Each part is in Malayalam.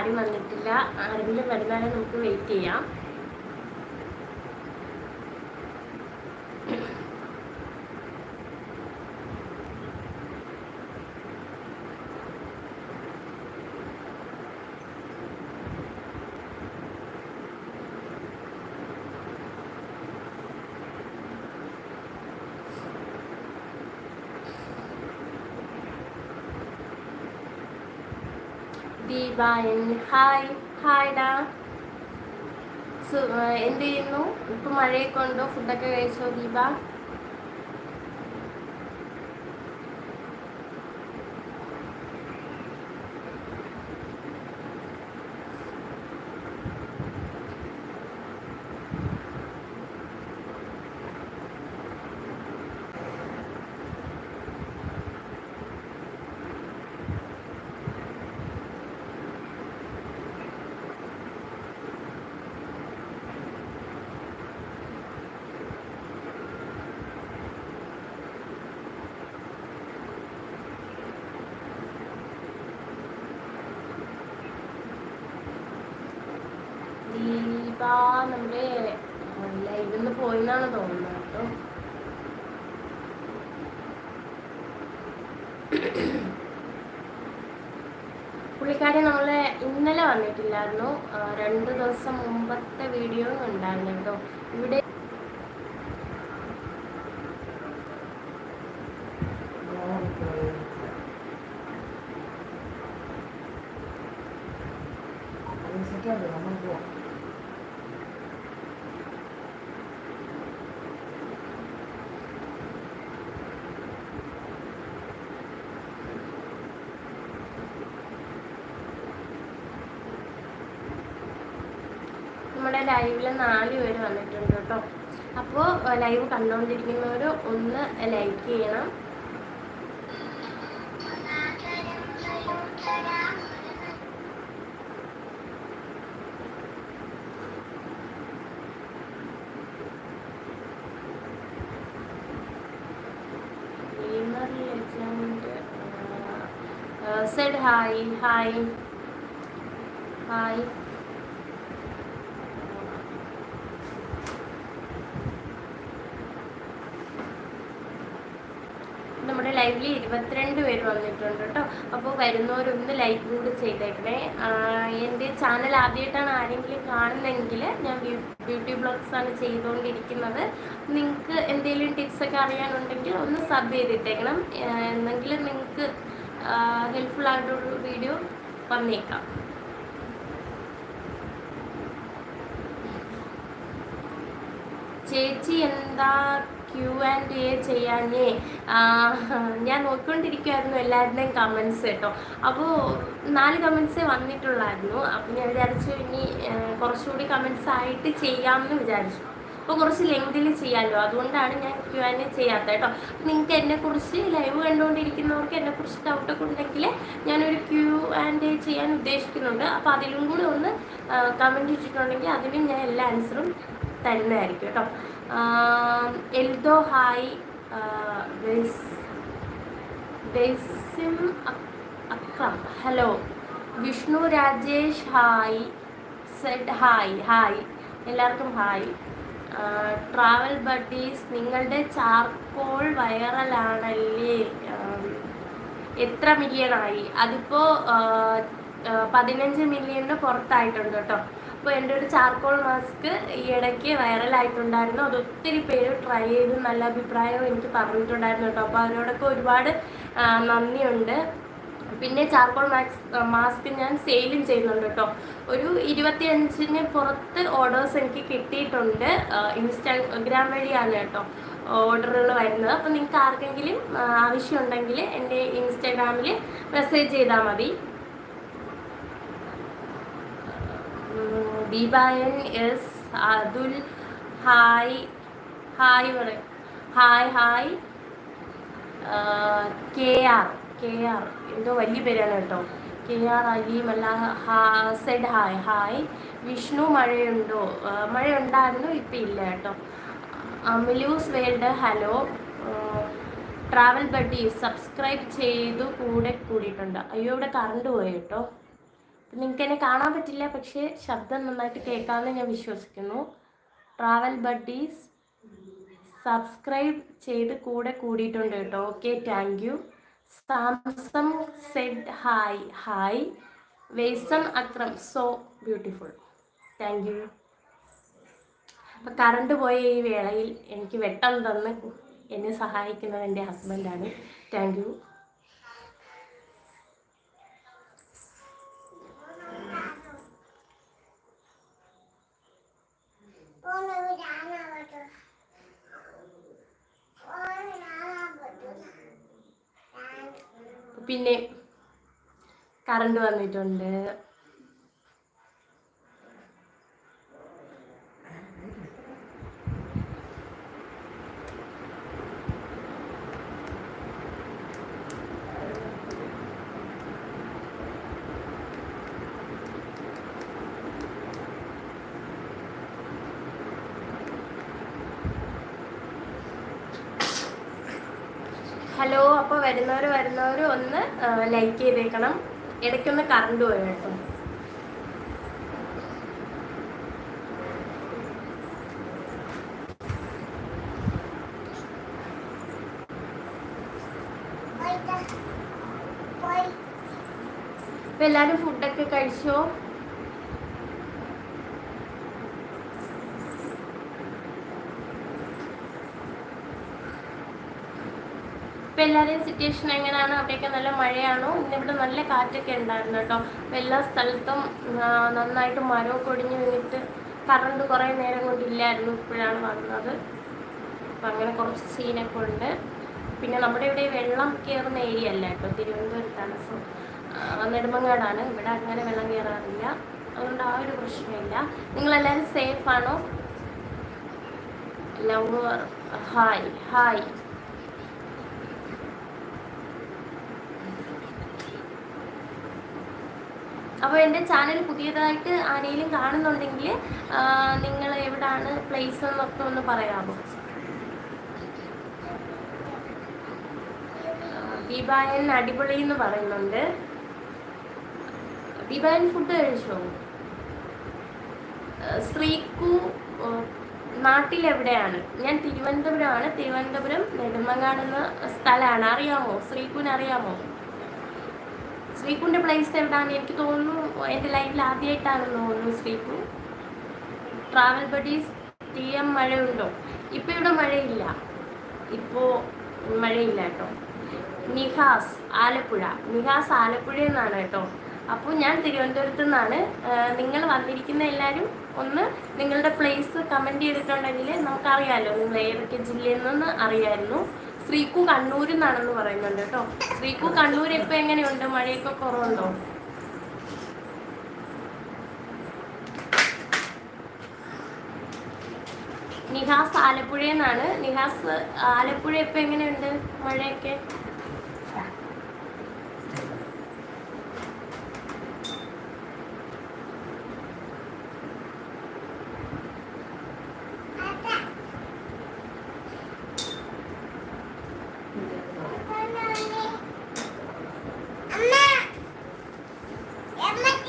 ആരും വന്നിട്ടില്ല. ആരെങ്കിലും വരുന്നാലേ നമുക്ക് വെയിറ്റ് ചെയ്യാം. ദീപ ഹായ്. ഹായ് ഡാ. എന്ത് ചെയ്യുന്നു? ഇപ്പം മഴയൊക്കെ ഉണ്ടോ? ഫുഡൊക്കെ കഴിച്ചോ ദീപ നമ്മുടെ പോയി പോയിന്നാണ് തോന്നുന്നത്. കേട്ടോ പുള്ളിക്കാരി നമ്മളെ ഇന്നലെ വന്നിട്ടില്ലായിരുന്നു. രണ്ട് ദിവസം മുമ്പത്തെ വീഡിയോ ഉണ്ടായിരുന്നു കേട്ടോ. ഇവിടെ സെറ്റാണ് നമ്മൾ പോവാം നമ്മുടെ ലൈവിൽ നാല് പേര് വന്നിട്ടുണ്ട് കേട്ടോ. അപ്പോൾ ലൈവ് കണ്ടുകൊണ്ടിരിക്കുന്നവർ ഒന്ന് ലൈക്ക് ചെയ്യണം. സെഡ് ഹായ് ഹായ് ഹായ് നമ്മുടെ ലൈവിൽ ഇരുപത്തിരണ്ട് പേര് വന്നിട്ടുണ്ട് കേട്ടോ. അപ്പോൾ വരുന്നവരൊന്ന് ലൈക്ക് കൂടി ചെയ്തേക്കണേ. എന്റെ ചാനൽ ആദ്യമായിട്ടാണ് ആരെങ്കിലും കാണുന്നതെങ്കിൽ ഞാൻ ബ്യൂട്ടി ബ്ലോഗ്സ് ആണ് ചെയ്തുകൊണ്ടിരിക്കുന്നത്. നിങ്ങൾക്ക് എന്തെങ്കിലും ടിപ്സൊക്കെ അറിയാനുണ്ടെങ്കിൽ ഒന്ന് സബ് ചെയ്തിട്ടേക്കണം. എന്നെങ്കിൽ നിങ്ങൾക്ക് ഹെൽപ്ഫുൾ ആയിട്ടുള്ള വീഡിയോ വന്നേക്കാം. ചേച്ചി എന്താ ക്യൂ ആൻഡ് എ ചെയ്യാനേ. ഞാൻ നോക്കിക്കൊണ്ടിരിക്കുമായിരുന്നു എല്ലാവരുടെയും കമൻസ് കേട്ടോ. അപ്പോൾ നാല് കമൻസേ വന്നിട്ടുള്ളായിരുന്നു. അപ്പോൾ ഞാൻ വിചാരിച്ചു ഇനി കുറച്ചുകൂടി കമൻസ് ആയിട്ട് ചെയ്യാമെന്ന് വിചാരിച്ചു. അപ്പോൾ കുറച്ച് ലെങ്തിൽ ചെയ്യാമല്ലോ അതുകൊണ്ടാണ് ഞാൻ ക്യു ആൻഡ് എ ചെയ്യാത്തത് കേട്ടോ. നിങ്ങൾക്ക് എന്നെക്കുറിച്ച് ലൈവ് കണ്ടുകൊണ്ടിരിക്കുന്നവർക്ക് എന്നെക്കുറിച്ച് ഡൗട്ടൊക്കെ ഉണ്ടെങ്കിൽ ഞാനൊരു ക്യു ആൻഡ് എ ചെയ്യാൻ ഉദ്ദേശിക്കുന്നുണ്ട്. അപ്പോൾ അതിലും കൂടി ഒന്ന് കമന്റ് ഇട്ടിട്ടുണ്ടെങ്കിൽ അതിനും ഞാൻ എല്ലാ ആൻസറും തരുന്നതായിരിക്കും കേട്ടോ. എൽദോ ഹായ് ബെസ്- Akram hello Vishnu Rajesh hi said hi hi എല്ലാവർക്കും ഹായ് ട്രാവൽ ബഡീസ് നിങ്ങളുടെ ചാർക്കോൾ വൈറലാണല്ലേ ആം, എത്ര മില്യൺ ആയി? അതിപ്പോൾ പതിനഞ്ച് മില്യണിന് പുറത്തായിട്ടുണ്ട് കേട്ടോ. അപ്പോൾ എന്റെ ഒരു ചാർക്കോൾ മാസ്ക് ഈ ഇടയ്ക്ക് വൈറലായിട്ടുണ്ടായിരുന്നു. അത് ഒത്തിരി പേര് ട്രൈ ചെയ്ത്. നല്ല അഭിപ്രായവും എനിക്ക് പറഞ്ഞിട്ടുണ്ടായിരുന്നു കേട്ടോ. അപ്പോൾ അവരോടൊക്കെ ഒരുപാട് നന്ദിയുണ്ട്. പിന്നെ ചാർക്കോൾ മാക്സ് മാസ്ക് ഞാൻ സെയിലും ചെയ്യുന്നുണ്ട് കേട്ടോ. ഒരു ഇരുപത്തിയഞ്ചിന് പുറത്ത് ഓർഡേഴ്സ് എനിക്ക് കിട്ടിയിട്ടുണ്ട്. ഇൻസ്റ്റാഗ്രാം വഴിയാണ് കേട്ടോ ഓർഡറുകൾ വരുന്നത്. അപ്പോൾ നിങ്ങൾക്ക് ആർക്കെങ്കിലും ആവശ്യമുണ്ടെങ്കിൽ എന്റെ ഇൻസ്റ്റാഗ്രാമിൽ മെസ്സേജ് ചെയ്താൽ മതി. Deepayan S Athul hi hi പറയും. Hi hi. K R K R. എന്തോ വലിയ പേരാണ് കേട്ടോ. കെ ആർ അലീമല്ല സെഡ് ഹായ് ഹായ്. വിഷ്ണു മഴയുണ്ടോ? മഴയുണ്ടായിരുന്നു ഇപ്പം ഇല്ല കേട്ടോ. Amaloos world hello. Travel buddy subscribe ചെയ്തു കൂടെ കൂടിയിട്ടുണ്ട്. അയ്യോ ഇവിടെ കറണ്ട് പോയി കേട്ടോ? നിങ്ങൾക്ക് എന്നെ കാണാൻ പറ്റില്ല പക്ഷേ ശബ്ദം നന്നായിട്ട് കേൾക്കാമെന്ന് ഞാൻ വിശ്വസിക്കുന്നു. ട്രാവൽ ബഡീസ് സബ്സ്ക്രൈബ് ചെയ്ത് കൂടെ കൂടിയിട്ടുണ്ട് കേട്ടോ. Okay thank you. Samsam said hi hi. Wasim Akram so beautiful. Thank you. അപ്പം കറണ്ട് പോയ ഈ വേളയിൽ എനിക്ക് വെട്ടം തന്ന് എന്നെ സഹായിക്കുന്നത് എന്റെ ഹസ്ബൻഡാണ്. Thank you. പിന്നെ കറണ്ട് വന്നിട്ടുണ്ട് ഹലോ അപ്പോൾ വരുന്നവർ വരുന്നവർ ഒന്ന് ലൈക്ക് ചെയ്തേക്കണം. ഇടയ്ക്കൊന്ന് കറണ്ട് പോയി കേട്ടോ. ഇപ്പൊ എല്ലാരും ഫുഡൊക്കെ കഴിച്ചോ? ഇപ്പം എല്ലാവരെയും സിറ്റുവേഷൻ എങ്ങനെയാണ്? അവിടെയൊക്കെ നല്ല മഴയാണോ? ഇന്നിവിടെ നല്ല കാറ്റൊക്കെ ഉണ്ടായിരുന്നു കേട്ടോ. അപ്പം എല്ലാ സ്ഥലത്തും നന്നായിട്ട് മരമൊക്കെ ഒടിഞ്ഞു വീണിട്ട് കറണ്ട് കുറേ നേരം കൊണ്ടില്ലായിരുന്നു ഇപ്പോഴാണ് വന്നത്. അപ്പം അങ്ങനെ കുറച്ച് സീനൊക്കെ ഉണ്ട്. പിന്നെ നമ്മുടെ ഇവിടെ വെള്ളം കയറുന്ന ഏരിയ അല്ല കേട്ടോ. തിരുവനന്തപുരത്താണ്. സോ നെടുമങ്ങാടാണ്. ഇവിടെ അങ്ങനെ വെള്ളം കയറാറില്ല. അതുകൊണ്ട് ആ ഒരു പ്രശ്നമില്ല. നിങ്ങളെല്ലാവരും സേഫാണോ ആണോ? Love hi hi. അപ്പോൾ എന്റെ ചാനൽ പുതിയതായിട്ട് ആരെങ്കിലും കാണുന്നുണ്ടെങ്കിൽ നിങ്ങൾ എവിടാണ് പ്ലേസ് എന്നൊക്കെ ഒന്ന് പറയാമോ? ദീപായൻ അടിപൊളി എന്ന് പറയുന്നുണ്ട്. ദീപായൻ ഫുഡ് കഴിച്ചോ? ശ്രീക്കു നാട്ടിലെവിടെയാണ്? ഞാൻ തിരുവനന്തപുരമാണ്. തിരുവനന്തപുരം നെടുമങ്ങാട് എന്ന സ്ഥലമാണ്. അറിയാമോ? ശ്രീകുവിന് അറിയാമോ? ശ്രീകുന്റെ പ്ലേസ് എവിടാണ് എനിക്ക് തോന്നുന്നു എന്റെ ലൈഫിൽ ആദ്യമായിട്ടാണെന്ന് തോന്നുന്നു ശ്രീകു. ട്രാവൽ ബഡീസ് തീയം മഴയുണ്ടോ? ഇപ്പോൾ ഇവിടെ മഴയില്ല. ഇപ്പോൾ മഴയില്ല കേട്ടോ. നിഹാസ് ആലപ്പുഴ. നിഹാസ് ആലപ്പുഴയിൽ നിന്നാണ് കേട്ടോ. അപ്പോൾ ഞാൻ തിരുവനന്തപുരത്തു നിന്നാണ്. നിങ്ങൾ വന്നിരിക്കുന്ന എല്ലാവരും ഒന്ന് നിങ്ങളുടെ പ്ലേസ് കമന്റ് ചെയ്തിട്ടുണ്ടെങ്കിൽ നമുക്കറിയാമല്ലോ നിങ്ങൾ ഏതൊക്കെ ജില്ലയിൽ നിന്ന് അറിയായിരുന്നു. ശ്രീകു കണ്ണൂരിൽ നിന്നാണെന്ന് പറയുന്നുണ്ട് കേട്ടോ. ശ്രീകു കണ്ണൂർ ഇപ്പൊ എങ്ങനെയുണ്ട്? മഴയൊക്കെ കുറവുണ്ടോ? നിഹാസ് ആലപ്പുഴയിൽ നിന്നാണ്. നിഹാസ് ആലപ്പുഴ ഇപ്പൊ എങ്ങനെയുണ്ട് മഴയൊക്കെ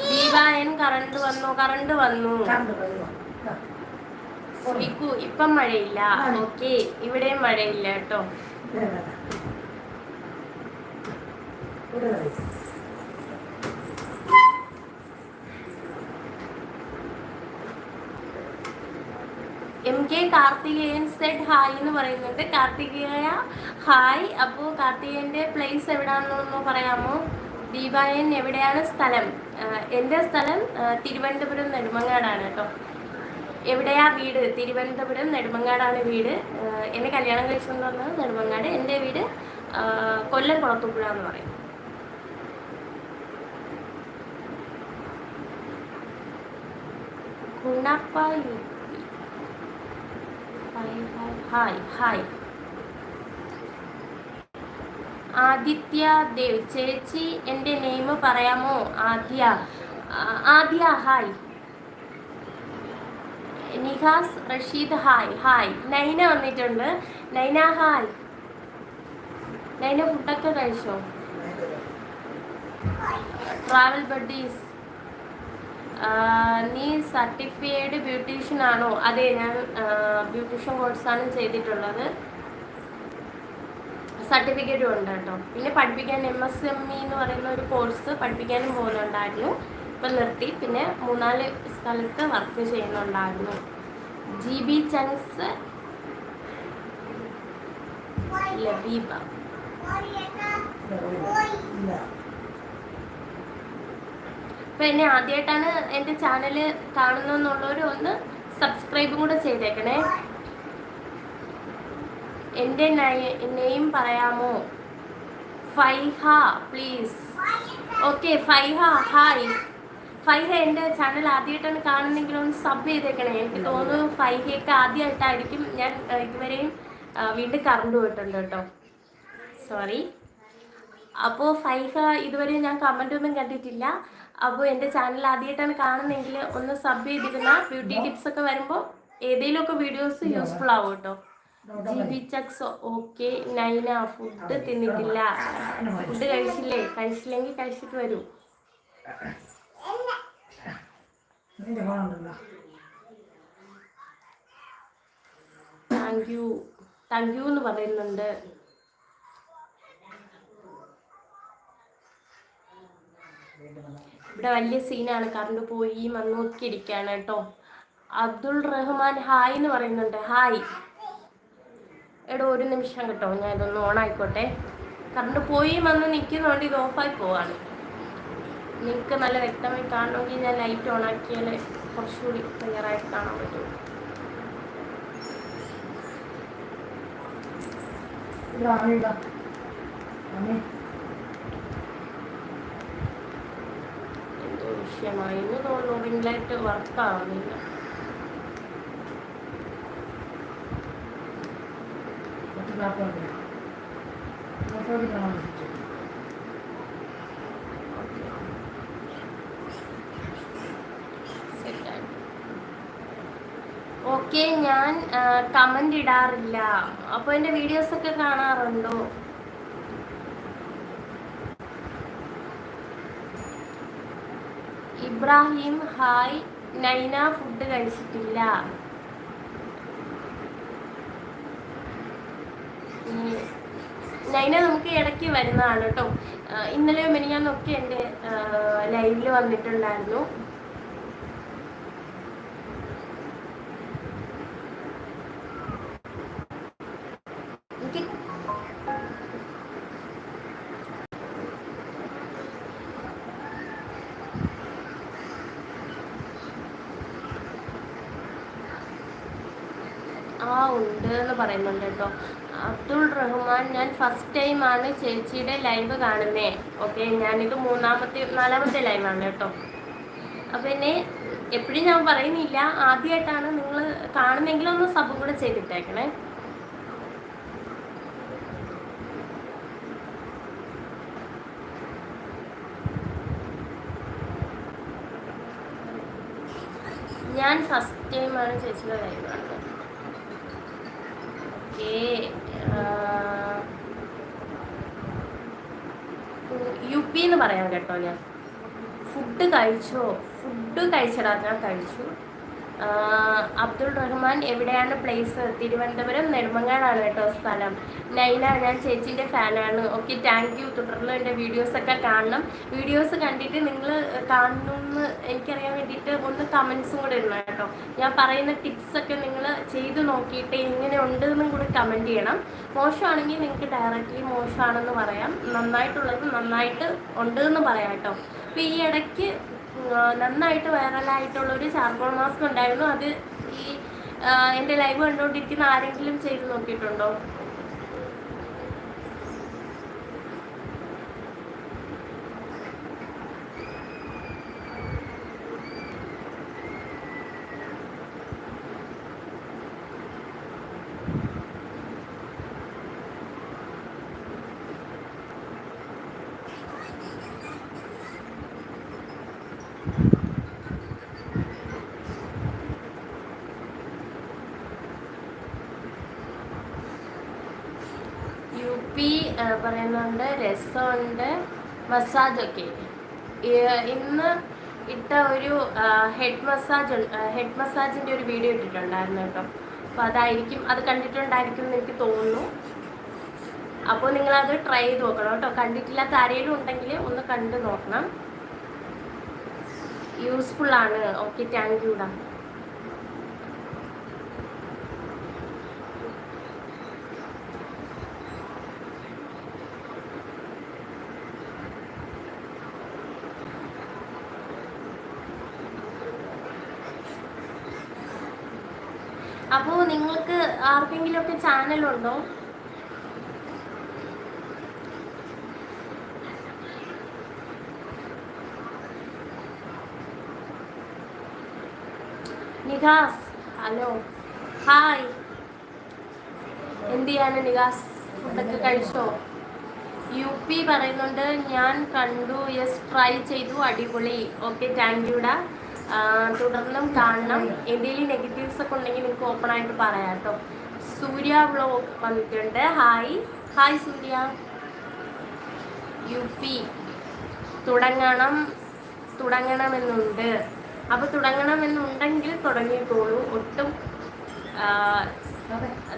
ദീപായൻ കറണ്ട് വന്നു കറണ്ട് വന്നു. കറണ്ട് ഇപ്പൊ. ഇപ്പം മഴയില്ല. ഓക്കെ ഇവിടെയും മഴയില്ല കേട്ടോ. M K Karthikeyan said hi എന്ന് പറയുന്നുണ്ട്. കാർത്തികേയ ഹായ് അപ്പോൾ കാർത്തികേയന്റെ പ്ലേസ് എവിടെയാണെന്നൊന്ന് പറയാമോ? ദീപായൻ എവിടെയാണ് സ്ഥലം? എന്റെ സ്ഥലം തിരുവനന്തപുരം നെടുമങ്ങാടാണ് കേട്ടോ. എവിടെയാ വീട്? തിരുവനന്തപുരം നെടുമങ്ങാടാണ് വീട്. എന്നെ കല്യാണം കഴിച്ചെന്ന് പറഞ്ഞത് നെടുമങ്ങാട്. എന്റെ വീട് കൊല്ലം കുളത്തുപുഴ എന്ന് പറയും. Gunappa hi hi. Aditya Dev ചേച്ചി എന്റെ നെയിം പറയാമോ? Adya Adya hi Nihas Rasheed hi hi Naina വന്നിട്ടുണ്ട്. നൈന ഹായ് നൈന ഫുഡൊക്കെ കഴിച്ചോ? ട്രാവൽ ബഡീസ് നീ സർട്ടിഫൈഡ് ബ്യൂട്ടീഷ്യൻ ആണോ? അതെ ഞാൻ ബ്യൂട്ടീഷ്യൻ കോഴ്സാണ് ചെയ്തിട്ടുള്ളത്. സർട്ടിഫിക്കറ്റും ഉണ്ട് കേട്ടോ. പിന്നെ പഠിപ്പിക്കാൻ എം എസ് എം ഇ എന്ന് പറയുന്ന ഒരു കോഴ്സ് പഠിപ്പിക്കാനും പോകുന്നുണ്ടായിരുന്നു ഇപ്പം നിർത്തി. പിന്നെ മൂന്നാൽ സ്ഥലത്ത് വർക്ക് ചെയ്യുന്നുണ്ടായിരുന്നു. ജി ബി ചങ്സ് ലബീബ അപ്പോൾ എന്നെ ആദ്യമായിട്ടാണ് എന്റെ ചാനൽ കാണുന്നതെന്നുള്ളവർ ഒന്ന് സബ്സ്ക്രൈബും കൂടെ ചെയ്തേക്കണേ. എന്റെ നെയിം പറയാമോ? Faiha please okay Faiha hi Faiha എന്റെ ചാനൽ ആദ്യമായിട്ടാണ് കാണുന്നെങ്കിൽ ഒന്ന് സബ് ചെയ്തേക്കണേ. എനിക്ക് തോന്നുന്നു ഫൈഹയൊക്കെ ആദ്യമായിട്ടായിരിക്കും ഞാൻ ഇതുവരെയും വീണ്ടും കറണ്ട് പോയിട്ടുണ്ട് കേട്ടോ. സോറി അപ്പോൾ ഫൈഹ ഇതുവരെ ഞാൻ കമന്റ് ഒന്നും കണ്ടിട്ടില്ല. അപ്പോൾ എന്റെ ചാനൽ ആദ്യമായിട്ടാണ് കാണുന്നെങ്കിൽ ഒന്ന് സബ് ചെയ്തിരുന്ന ബ്യൂട്ടി ടിപ്സ് ഒക്കെ വരുമ്പോൾ ഏതെങ്കിലുമൊക്കെ വീഡിയോസ് യൂസ്ഫുൾ ആവും കേട്ടോ. ജി ബി ചക്സ് ഓക്കെ നൈന ഫുഡ് തിന്നിട്ടില്ല. ഫുഡ് കഴിച്ചില്ലേ? കഴിച്ചില്ലെങ്കിൽ കഴിച്ചിട്ട് വരൂ. താങ്ക് യു താങ്ക് യു എന്ന് പറയുന്നുണ്ട്. ഇവിടെ വലിയ സീനാണ് കറണ്ട് പോയി വന്നു നോക്കി ഇരിക്കുകയാണ് കേട്ടോ. അബ്ദുൾ റഹ്മാൻ ഹായ് എന്ന് പറയുന്നുണ്ട്. ഹായ് എടോ ഒരു നിമിഷം കേട്ടോ ഞാൻ ഇതൊന്ന് ഓൺ ആയിക്കോട്ടെ കറണ്ട് പോയി വന്ന് നിൽക്കുന്നതുകൊണ്ട് ഇത് ഓഫായി പോവാണ്. നിങ്ങൾക്ക് നല്ല വ്യക്തമായി കാണണമെങ്കിൽ ഞാൻ ലൈറ്റ് ഓൺ ആക്കിയാൽ കുറച്ചുകൂടി ക്ലിയർ ആയിട്ട് കാണാൻ പറ്റും. എന്തോ വിഷയമായി. തോന്നുന്നു റിംഗ് ലൈറ്റ് വർക്ക് ഓക്കെ ഞാൻ കമന്റ് ഇടാറില്ല. അപ്പോൾ എന്റെ വീഡിയോസ് ഒക്കെ കാണാറുണ്ടോ? ഇബ്രാഹിം ഹായ് നൈന ഫുഡ് കഴിച്ചിട്ടില്ല. നൈന നമുക്ക് ഇടയ്ക്ക് വരുന്നതാണ് കേട്ടോ. ഇന്നലെ മെനിഞ്ഞാന്നൊക്കെ എന്റെ ലൈവിൽ വന്നിട്ടുണ്ടായിരുന്നു. ആ ഉണ്ട് എന്ന് പറയുന്നുണ്ട് കേട്ടോ. അബ്ദുൾ റഹ്മാൻ ഞാൻ ഫസ്റ്റ് ടൈമാണ് ചേച്ചിയുടെ ലൈവ് കാണുന്നേ. ഓക്കെ ഞാനിത് മൂന്നാമത്തെ നാലാമത്തെ ലൈവാണ് കേട്ടോ. അപ്പം എന്നെ എപ്പോഴും ഞാൻ പറയുന്നില്ല ആദ്യമായിട്ടാണ് നിങ്ങൾ കാണുന്നെങ്കിൽ ഒന്ന് സബും കൂടെ ചെയ്തിട്ടേക്കണേ. ഞാൻ ഫസ്റ്റ് ടൈമാണ് ചേച്ചിയുടെ ലൈവ് കാണുന്നത്. ഓക്കെ യു പി എന്ന് പറയാം കേട്ടോ ഞാൻ. ഫുഡ് കഴിച്ചോ? ഫുഡ് കഴിച്ചടാ ഞാൻ കഴിച്ചു. അബ്ദുൾ റഹ്മാൻ എവിടെയാണ് പ്ലേസ് തിരുവനന്തപുരം നെടുമങ്ങാടാണ് കേട്ടോ സ്ഥലം. നൈന ഞാൻ ചേച്ചീന്റെ ഫാനാണ്. ഓക്കെ താങ്ക് യു തുടർന്ന് എന്റെ വീഡിയോസൊക്കെ കാണണം. വീഡിയോസ് കണ്ടിട്ട് നിങ്ങൾ കാണണമെന്ന് എനിക്കറിയാൻ വേണ്ടിയിട്ട് ഒന്ന് കമൻസും കൂടെ ഇടണം കേട്ടോ. ഞാൻ പറയുന്ന ടിപ്സൊക്കെ നിങ്ങൾ ചെയ്ത് നോക്കിയിട്ട് എങ്ങനെ ഉണ്ട് എന്നും കൂടി കമന്റ് ചെയ്യണം. മോശമാണെങ്കിൽ നിങ്ങൾക്ക് ഡയറക്റ്റ്ലി മോശമാണെന്ന് പറയാം. നന്നായിട്ടുള്ളത് നന്നായിട്ട് ഉണ്ട് എന്ന് പറയാം കേട്ടോ. അപ്പോൾ ഈ ഇടയ്ക്ക് നന്നായിട്ട് വൈറലായിട്ടുള്ള ഒരു ചാർക്കോൾ മാസ്ക് ഉണ്ടായിരുന്നു. അത് ഈ എന്റെ ലൈവ് കണ്ടുകൊണ്ടിരിക്കുന്ന ആരെങ്കിലും ചെയ്ത് നോക്കിയിട്ടുണ്ടോ യു പി ആ, പറയുന്നുണ്ട് രസമുണ്ട് മസാജൊക്കെ. ഇന്ന് ഇട്ട ഒരു ഹെഡ് മസാജ് ഹെഡ് മസാജിന്റെ ഒരു വീഡിയോ ഇട്ടിട്ടുണ്ടായിരുന്നു കേട്ടോ. അപ്പോൾ അതായിരിക്കും അത് കണ്ടിട്ടുണ്ടായിരിക്കും എന്ന് എനിക്ക് തോന്നുന്നു. അപ്പോൾ നിങ്ങളത് ട്രൈ ചെയ്ത് നോക്കണം കേട്ടോ. കണ്ടിട്ടില്ലാത്ത ആരെങ്കിലും ഉണ്ടെങ്കിൽ ഒന്ന് കണ്ടു നോക്കണം. യൂസ്ഫുള്ളാണ് ഓക്കെ താങ്ക് യൂടാ അപ്പോൾ നിങ്ങൾക്ക് ആർക്കെങ്കിലും ആർക്കെങ്കിലുമൊക്കെ ചാനലുണ്ടോ? നിഖാസ് ഹലോ. ഹായ്. എന്ത് ചെയ്യാണ് നിഹാസ്? ഫുഡൊക്കെ കഴിച്ചോ? യു പി പറയുന്നുണ്ട് ഞാൻ കണ്ടു. യെസ് ട്രൈ ചെയ്തു. അടിപൊളി. ഓക്കെ താങ്ക് യുടാ തുടർന്നും കാണണം. എന്തെങ്കിലും നെഗറ്റീവ്സ് ഒക്കെ ഉണ്ടെങ്കിൽ നിങ്ങൾക്ക് ഓപ്പൺ ആയിട്ട് പറയാം കേട്ടോ. സൂര്യ വ്ളോഗ് വന്നിട്ടുണ്ട്. Hi hi Surya. U P തുടങ്ങണം. തുടങ്ങണമെന്നുണ്ട്. അപ്പോൾ തുടങ്ങണമെന്നുണ്ടെങ്കിൽ തുടങ്ങിക്കോളൂ. ഒട്ടും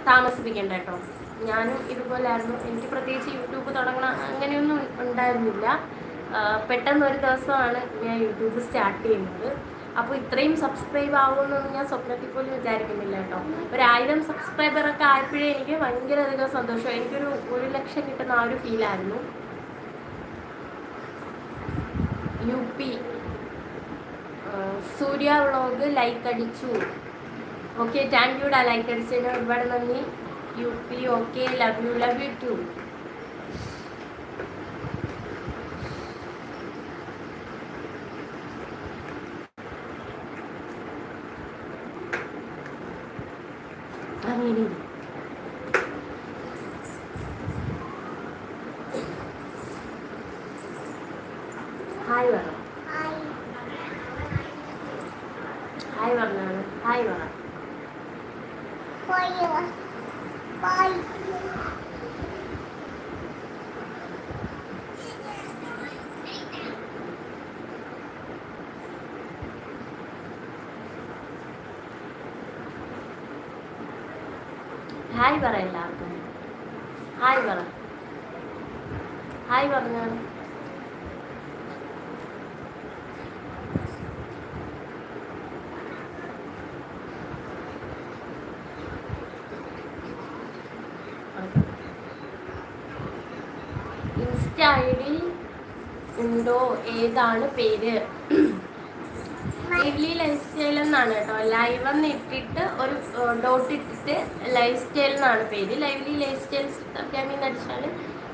താമസിപ്പിക്കേണ്ട കേട്ടോ. ഞാനും ഇതുപോലെയായിരുന്നു എനിക്ക് പ്രത്യേകിച്ച് യൂട്യൂബ് തുടങ്ങണം അങ്ങനെയൊന്നും ഉണ്ടായിരുന്നില്ല. പെട്ടെന്നൊരു ദിവസമാണ് ഞാൻ യൂട്യൂബ് സ്റ്റാർട്ട് ചെയ്യുന്നത്. അപ്പോൾ ഇത്രയും സബ്സ്ക്രൈബ് ആവുമെന്നൊന്നും ഞാൻ സ്വപ്നത്തിൽ പോലും വിചാരിക്കുന്നില്ല കേട്ടോ. ഒരായിരം സബ്സ്ക്രൈബറൊക്കെ ആയപ്പോഴേ എനിക്ക് ഭയങ്കര അധികം സന്തോഷം. എനിക്കൊരു ഒരു ലക്ഷം കിട്ടുന്ന ആ ഒരു ഫീലായിരുന്നു U P Surya vlog like അടിച്ചു. ഓക്കെ താങ്ക് യുടാ ലൈക്ക് അടിച്ചതിന് ഒരുപാട് നന്ദി. U P okay love you love you too അങ്ങനെ ഹായ് പറ ഹായ് പറഞ്ഞാണ് ഹായ് പറ ഹായ് പറ എല്ലാവർക്കും ഹായ് പറ ഹായ് പറഞ്ഞാണ് ഇൻസ്റ്റ ഐ ഡി ഉണ്ടോ ഏതാണ് പേര്? ഇഡ്ലി ലൈഫ് സ്റ്റൈൽ എന്നാണ് കേട്ടോ. ലൈവ് എന്ന് ഇട്ടിട്ട് ഒരു ഡോട്ട് ഇട്ടിട്ട് ലൈഫ് സ്റ്റൈൽ എന്നാണ് പേര്. ലൈവ്ലി ലൈഫ് സ്റ്റൈൽ ക്യാമിന്ന് അടിച്ചാൽ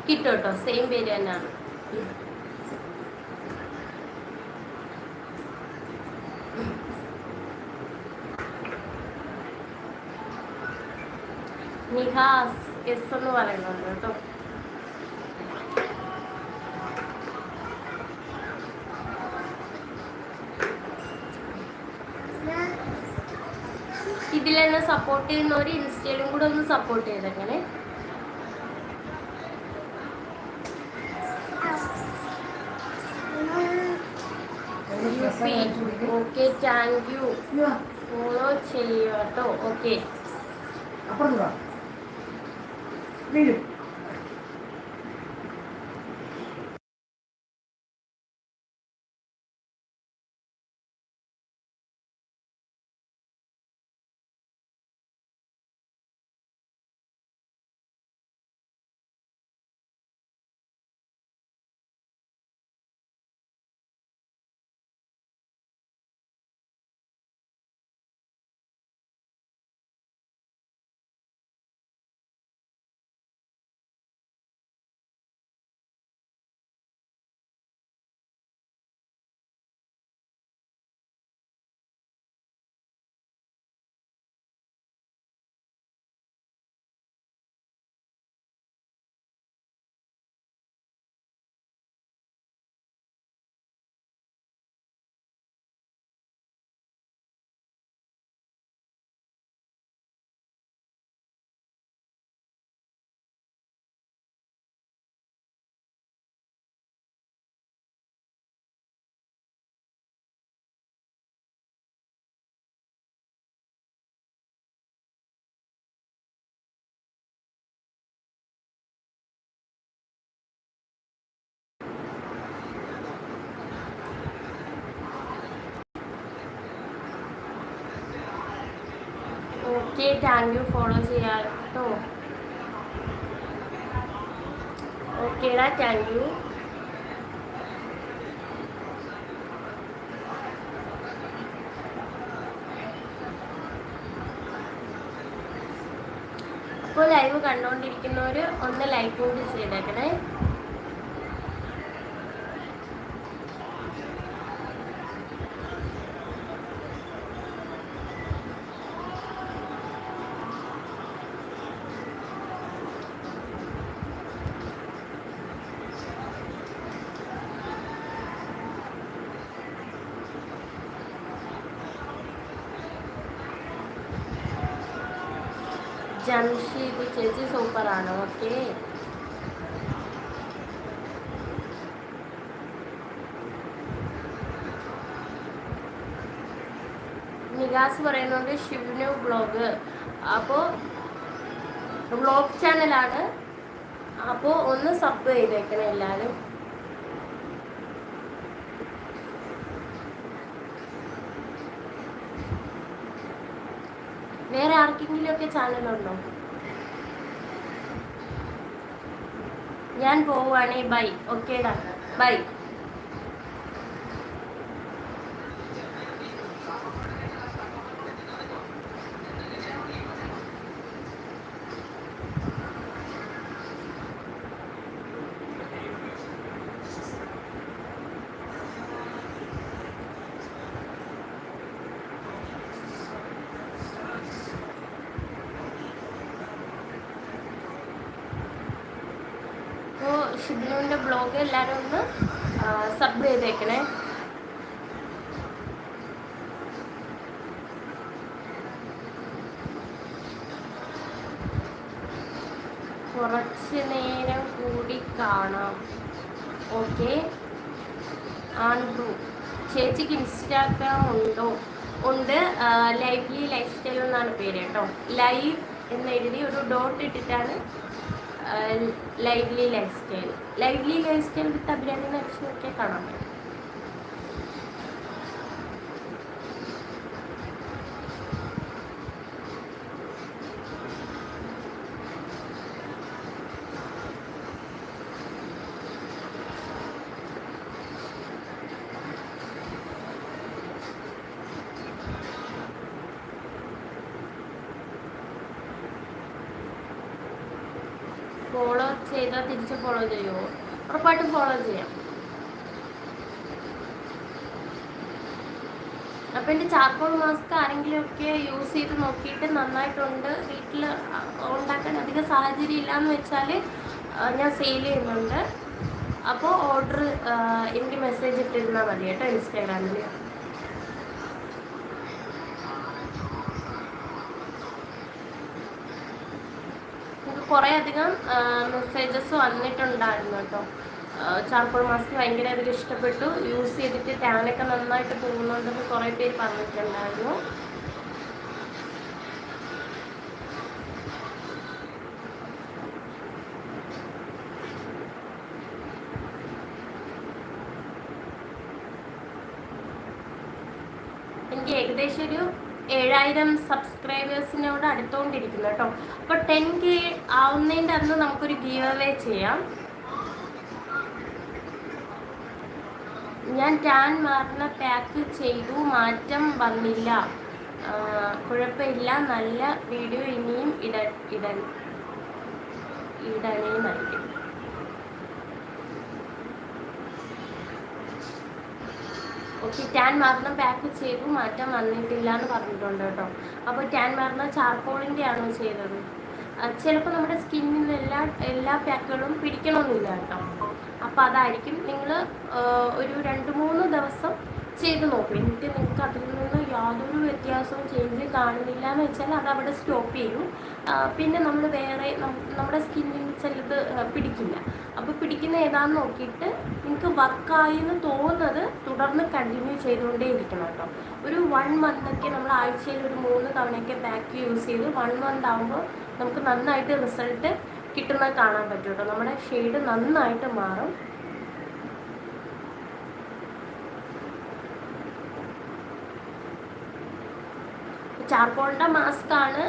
കിട്ടും കേട്ടോ. സെയിം പേര് തന്നെയാണ്. നിഹാസ് എസ് എന്ന് പറയുന്നുണ്ട് കേട്ടോ. എന്നെ സപ്പോർട്ട് ചെയ്യുന്നവർ ഇൻസ്റ്റയിലും കൂടെ ഒന്ന് സപ്പോർട്ട് ചെയ്തങ്ങനെ ഓക്കെ താങ്ക് യു ഫോളോ ചെയ്യട്ടോ okay okay thank you follow ചെയ്യാം കേട്ടോ ഓക്കേടാ താങ്ക് യു അപ്പോൾ ലൈവ് കണ്ടുകൊണ്ടിരിക്കുന്നവർ ഒന്ന് ലൈക്ക് കൂടി ചെയ്തേക്കണേ ജംഷീദ് ചേച്ചി സൂപ്പറാണ്. ഓക്കെ. നികാസ് പറയുന്നുണ്ട് ഷിവ്നു ബ്ലോഗ് അപ്പോൾ ബ്ലോഗ് ചാനലാണ്. അപ്പോൾ ഒന്ന് സബ് ചെയ്തേക്കണം എല്ലാവരും വേറെ ആർക്കെങ്കിലും ഒക്കെ ചാനലുണ്ടോ ഞാൻ പോവുകയാണേ ബൈ. ഓക്കേടാ ബൈ അപ്പോൾ ഷിബിനുവിന്റെ ബ്ലോഗ് എല്ലാവരും ഒന്ന് സബ് ചെയ്തേക്കണേ കുറച്ച് നേരം കൂടി കാണാം. ഓക്കെ. ആൻഡ്രു ചേച്ചിക്ക് ഇൻസ്റ്റാഗ്രാം ഉണ്ടോ? ഉണ്ട്. ലൈവ്ലി ലൈഫ് സ്റ്റൈൽ എന്നാണ് പേര് കേട്ടോ. ലൈവ് എന്ന് എഴുതി ഒരു ഡോട്ട് ഇട്ടിട്ടാണ് lively lifestyle. Lively lifestyle with Abhirami നരസിനൊക്കെ കാണാൻ പറ്റും ഫോളോ ചെയ്താൽ തിരിച്ച് ഫോളോ ചെയ്യുമോ ഉറപ്പായിട്ടും ഫോളോ ചെയ്യാം അപ്പം എന്റെ മാസത്തെ ആരെങ്കിലുമൊക്കെ യൂസ് ചെയ്ത് നോക്കിയിട്ട് നന്നായിട്ടുണ്ട്. വീട്ടിൽ ഉണ്ടാക്കാൻ അധിക സാഹചര്യം ഇല്ലയെന്ന് വെച്ചാൽ ഞാൻ സെയിൽ ചെയ്യുന്നുണ്ട്. അപ്പോൾ ഓർഡർ എനിക്ക് മെസ്സേജ് ഇട്ടിരുന്നാൽ മതി കേട്ടോ ഇൻസ്റ്റാഗ്രാമിൽ കുറേ അധികം മെസ്സേജസ് വന്നിട്ടുണ്ടായിരുന്നു കേട്ടോ. ചാർക്കോൾ മാസ്ക് ഭയങ്കര അതിൽ ഇഷ്ടപ്പെട്ടു. യൂസ് ചെയ്തിട്ട് ടാനൊക്കെ നന്നായിട്ട് പോകുന്നുണ്ടെന്ന് കുറേ പേര് പറഞ്ഞിട്ടുണ്ടായിരുന്നു. എനിക്ക് ഏകദേശം ഒരു ഏഴായിരം സബ്സ്ക്രൈബേഴ്സിനോട് അടുത്തുകൊണ്ടിരിക്കുന്നു കേട്ടോ. അപ്പോൾ ടെൻ കെ ആവുന്നതിന്റെ അന്ന് നമുക്കൊരു ഗീവ് അവേ ചെയ്യാം. ഞാൻ ടാൻ മാറുന്ന പാക്ക് ചെയ്തു മാറ്റം വന്നില്ല. കുഴപ്പമില്ല. നല്ല വീഡിയോ ഇനിയും ഇട ഇട ഇടണേ നൽകും ഓക്കെ ടാൻ മാറുന്ന പാക്ക് ചെയ്തു മാറ്റം വന്നിട്ടില്ല എന്ന് പറഞ്ഞിട്ടുണ്ട് കേട്ടോ. അപ്പോൾ ടാൻ മാർന്ന ചാർക്കോളിന്റെ ആണോ ചെയ്തത് ചിലപ്പോൾ നമ്മുടെ സ്കിന്നിൽ എല്ലാ എല്ലാ പാക്കുകളും പിടിക്കണമെന്നില്ല കേട്ടോ. അപ്പോൾ അതായിരിക്കും നിങ്ങൾ ഒരു രണ്ട് മൂന്ന് ദിവസം ചെയ്ത് നോക്കും. എന്നിട്ട് നിങ്ങൾക്ക് അതിൽ നിന്ന് യാതൊരു വ്യത്യാസവും ചേഞ്ച് കാണുന്നില്ല എന്ന് വെച്ചാൽ അത് അവിടെ സ്റ്റോപ്പ് ചെയ്യും. പിന്നെ നമ്മൾ വേറെ നമ്മുടെ സ്കിന്നിൽ ചിലത് പിടിക്കില്ല. അപ്പോൾ പിടിക്കുന്ന ഏതാന്ന് നോക്കിയിട്ട് നിങ്ങൾക്ക് വർക്കായി എന്ന് തോന്നുന്നത് തുടർന്ന് കണ്ടിന്യൂ ചെയ്തുകൊണ്ടേ ഇരിക്കണം കേട്ടോ. ഒരു വൺ മന്തൊക്കെ നമ്മൾ ആഴ്ചയിൽ ഒരു മൂന്ന് തവണയൊക്കെ പാക്ക് യൂസ് ചെയ്ത് വൺ മന്ത് ആകുമ്പോൾ നമുക്ക് നന്നായിട്ട് റിസൾട്ട് കിട്ടുന്നത് കാണാൻ പറ്റും കേട്ടോ നമ്മുടെ ഷെയ്ഡ് നന്നായിട്ട് മാറും. ചാർക്കോളിന്റെ മാസ്ക് ആണ്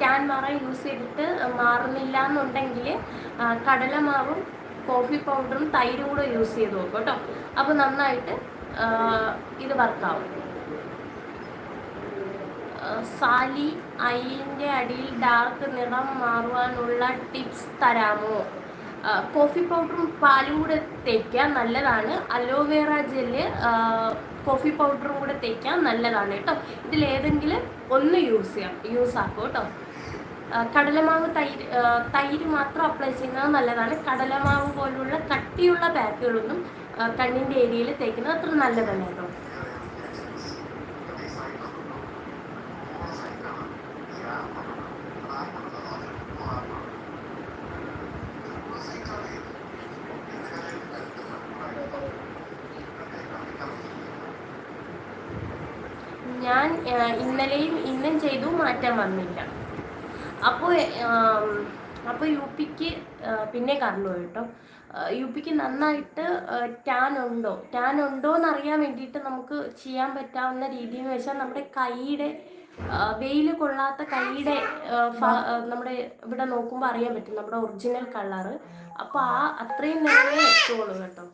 ടാൻ മാറാൻ യൂസ് ചെയ്തിട്ട് മാറുന്നില്ല എന്നുണ്ടെങ്കിൽ കടലമാവും കോഫി പൗഡറും തൈരും കൂടെ യൂസ് ചെയ്ത് നോക്കും കേട്ടോ അപ്പോൾ നന്നായിട്ട് ഇത് വർക്കാവും സാലി ഐന്റെ അടിയിൽ ഡാർക്ക് നിറം മാറുവാനുള്ള ടിപ്സ് തരാമോ? കോഫി പൗഡറും പാലും കൂടെ തേക്കാൻ നല്ലതാണ്. അലോവേറ ജെല്ല് കോഫി പൗഡറും കൂടെ തേക്കാൻ നല്ലതാണ് കേട്ടോ. ഇതിലേതെങ്കിലും ഒന്ന് യൂസ് ചെയ്യാം. യൂസ് ആക്കും കേട്ടോ. കടലമാവ് തൈര് തൈര് മാത്രം അപ്ലൈ ചെയ്യുന്നത് നല്ലതാണ്. കടലമാവ് പോലുള്ള കട്ടിയുള്ള പാക്കുകളൊന്നും കണ്ണിന്റെ ഏരിയയിൽ തേക്കുന്നത് അത്ര നല്ലതല്ല കേട്ടോ ഞാൻ ആ, ഇന്നലെയും ഇന്നും ചെയ്തു മാറ്റം വന്നില്ല. അപ്പോൾ അപ്പോൾ യു പിക്ക് പിന്നെ കണ്ടു കേട്ടോ യു പിക്ക് നന്നായിട്ട് ടാൻ ഉണ്ടോ? ടാൻ ഉണ്ടോ എന്ന് അറിയാൻ വേണ്ടിയിട്ട് നമുക്ക് ചെയ്യാൻ പറ്റാവുന്ന രീതി എന്ന് വെച്ചാൽ നമ്മുടെ കൈയുടെ വെയിൽ കൊള്ളാത്ത കൈയുടെ നമ്മുടെ ഇവിടെ നോക്കുമ്പോൾ അറിയാൻ പറ്റും. നമ്മുടെ ഒറിജിനൽ കളറ്. അപ്പോൾ ആ അത്രയും നേരമേ എത്തുള്ളൂ കേട്ടോ.